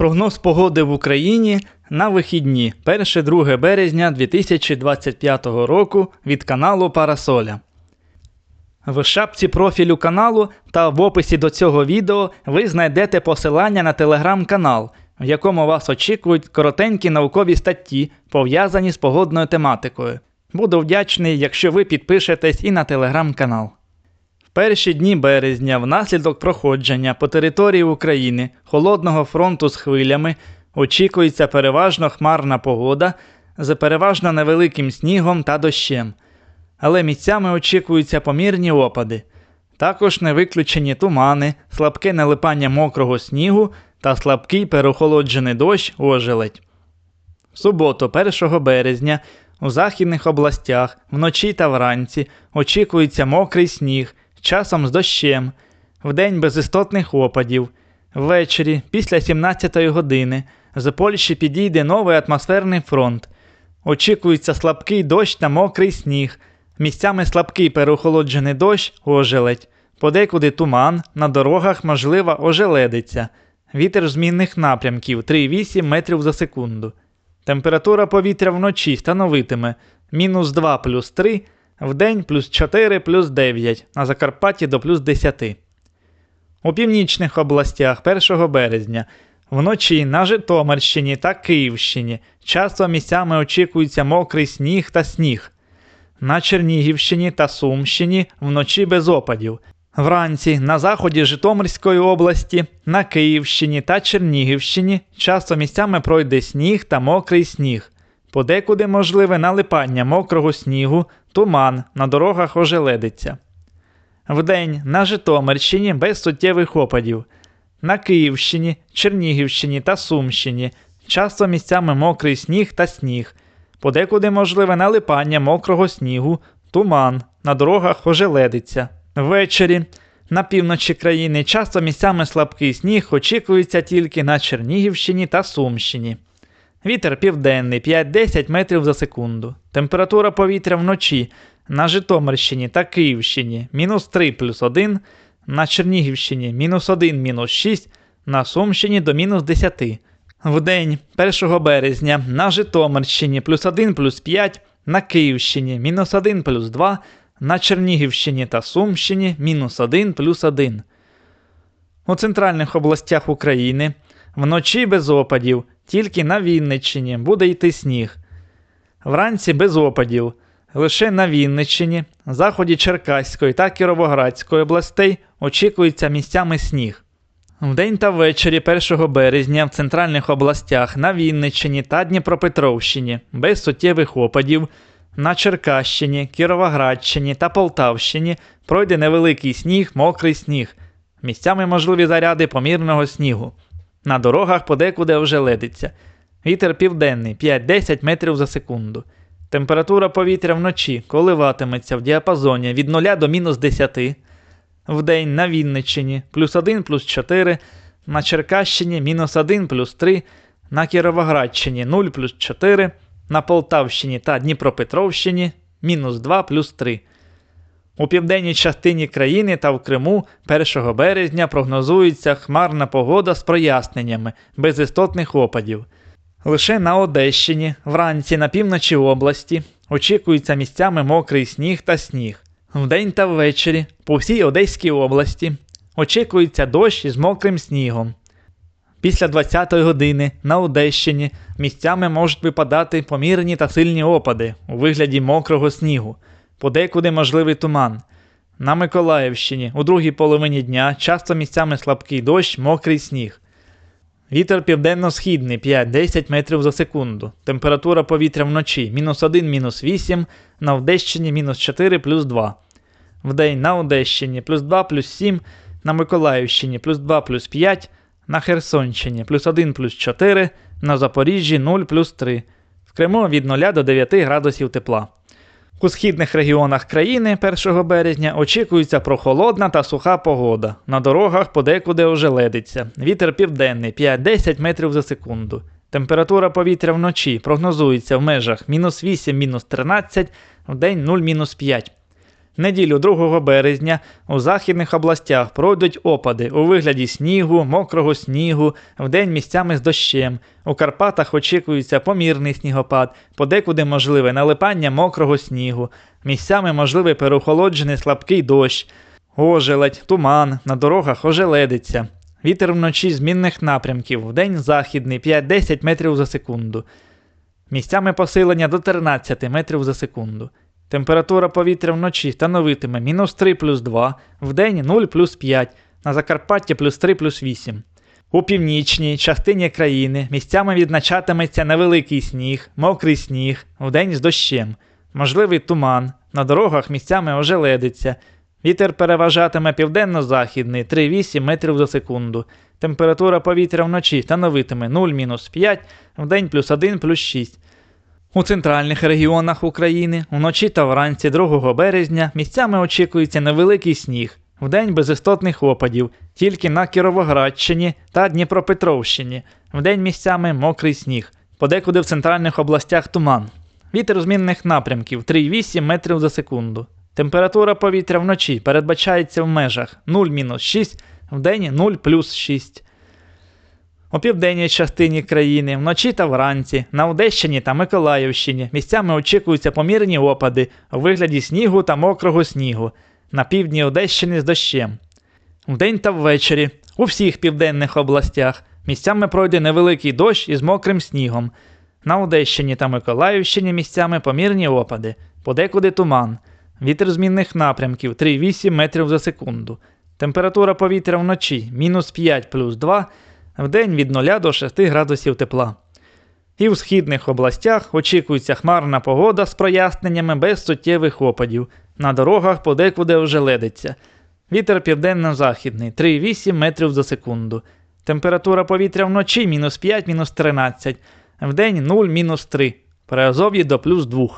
Прогноз погоди в Україні на вихідні 1-2 березня 2025 року від каналу Парасоля. В шапці профілю каналу та в описі до цього відео ви знайдете посилання на телеграм-канал, в якому вас очікують коротенькі наукові статті, пов'язані з погодною тематикою. Буду вдячний, якщо ви підпишетесь і на телеграм-канал. Перші дні березня, внаслідок проходження по території України холодного фронту з хвилями, очікується переважно хмарна погода з переважно невеликим снігом та дощем. Але місцями очікуються помірні опади. Також не виключені тумани, слабке налипання мокрого снігу та слабкий переохолоджений дощ ожеледь. В суботу, 1 березня, у західних областях вночі та вранці очікується мокрий сніг, часом з дощем, вдень без істотних опадів. Ввечері, після 17-ї години, з Польщі підійде новий атмосферний фронт. Очікується слабкий дощ та мокрий сніг, місцями слабкий переохолоджений дощ ожеледь, подекуди туман, на дорогах можлива ожеледиця. Вітер змінних напрямків 3,8 метрів за секунду. Температура повітря вночі становитиме мінус 2 плюс 3, вдень плюс 4 плюс 9, на Закарпатті до плюс 10. У північних областях 1 березня вночі на Житомирщині та Київщині часто місцями очікується мокрий сніг та сніг. На Чернігівщині та Сумщині вночі без опадів. Вранці на заході Житомирської області, на Київщині та Чернігівщині часто місцями пройде сніг та мокрий сніг. Подекуди можливе налипання мокрого снігу, туман, на дорогах ожеледиться. Вдень на Житомирщині без суттєвих опадів. На Київщині, Чернігівщині та Сумщині часто місцями мокрий сніг та сніг. Подекуди можливе налипання мокрого снігу, туман, на дорогах ожеледиться. Ввечері на півночі країни часто місцями слабкий сніг очікується тільки на Чернігівщині та Сумщині. Вітер південний 5-10 метрів за секунду. Температура повітря вночі на Житомирщині та Київщині мінус 3 плюс 1, на Чернігівщині мінус 1 мінус 6, на Сумщині до мінус 10. Вдень 1 березня на Житомирщині плюс 1 плюс 5, на Київщині мінус 1 плюс 2, на Чернігівщині та Сумщині мінус 1 плюс 1. У центральних областях України вночі без опадів, тільки на Вінниччині буде йти сніг. Вранці без опадів. Лише на Вінниччині, заході Черкаської та Кіровоградської областей очікується місцями сніг. Вдень та ввечері 1 березня в центральних областях на Вінниччині та Дніпропетровщині без суттєвих опадів. На Черкащині, Кіровоградщині та Полтавщині пройде невеликий сніг, мокрий сніг. Місцями можливі заряди помірного снігу. На дорогах подекуди ожеледиться. Вітер південний 5-10 метрів за секунду. Температура повітря вночі коливатиметься в діапазоні від 0 до мінус 10. Вдень на Вінниччині плюс 1 плюс 4, на Черкащині мінус 1 плюс 3, на Кіровоградщині 0 плюс 4, на Полтавщині та Дніпропетровщині мінус 2 плюс 3. У південній частині країни та в Криму 1 березня прогнозується хмарна погода з проясненнями без істотних опадів. Лише на Одещині, вранці на півночі області, очікується місцями мокрий сніг та сніг. Вдень та ввечері по всій Одеській області очікується дощ із мокрим снігом. Після 20-ї години на Одещині місцями можуть випадати помірні та сильні опади у вигляді мокрого снігу, подекуди можливий туман. На Миколаївщині у другій половині дня часто місцями слабкий дощ, мокрий сніг. Вітер південно-східний 5-10 метрів за секунду. Температура повітря вночі мінус 1 мінус 8, на Одещині мінус 4 плюс 2. Вдень на Одещині плюс 2 плюс 7, на Миколаївщині плюс 2 плюс 5, на Херсонщині плюс 1 плюс 4, на Запоріжжі 0 плюс 3. В Криму від 0 до 9 градусів тепла. У східних регіонах країни 1 березня очікується прохолодна та суха погода. На дорогах подекуди ожеледиться. Вітер південний 5-10 метрів за секунду. Температура повітря вночі прогнозується в межах мінус 8 мінус 13, в день 0 мінус 5. Неділю 2 березня у західних областях пройдуть опади у вигляді снігу, мокрого снігу, вдень місцями з дощем. У Карпатах очікується помірний снігопад, подекуди можливе налипання мокрого снігу, місцями можливий переохолоджений слабкий дощ, ожеледь, туман, на дорогах ожеледиться. Вітер вночі змінних напрямків, вдень західний 5-10 метрів за секунду. Місцями посилення до 13 метрів за секунду. Температура повітря вночі становитиме мінус 3 плюс 2, вдень 0 плюс 5, на Закарпатті плюс 3 плюс 8. У північній частині країни місцями відзначатиметься невеликий сніг, мокрий сніг, вдень з дощем, можливий туман, на дорогах місцями ожеледиться. Вітер переважатиме південно-західний 3,8 метрів за секунду. Температура повітря вночі становитиме 0-5, вдень плюс 1 плюс 6. У центральних регіонах України вночі та вранці 2 березня місцями очікується невеликий сніг, вдень без істотних опадів, тільки на Кіровоградщині та Дніпропетровщині, вдень місцями мокрий сніг, подекуди в центральних областях туман. Вітер змінних напрямків 3,8 метрів за секунду. Температура повітря вночі передбачається в межах 0-6, вдень 0 плюс 6. У південній частині країни вночі та вранці, на Одещині та Миколаївщині місцями очікуються помірні опади у вигляді снігу та мокрого снігу, на півдні Одещини з дощем. Вдень та ввечері у всіх південних областях місцями пройде невеликий дощ із мокрим снігом. На Одещині та Миколаївщині місцями помірні опади, подекуди туман, вітер змінних напрямків 3,8 метрів за секунду. Температура повітря вночі мінус 5 плюс 2, вдень від 0 до 6 градусів тепла. І в східних областях очікується хмарна погода з проясненнями без суттєвих опадів. На дорогах подекуди ожеледиться. Вітер південно-західний 3,8 метрів за секунду. Температура повітря вночі мінус 5, мінус 13, вдень 0, мінус 3, при Азов'ї до плюс 2.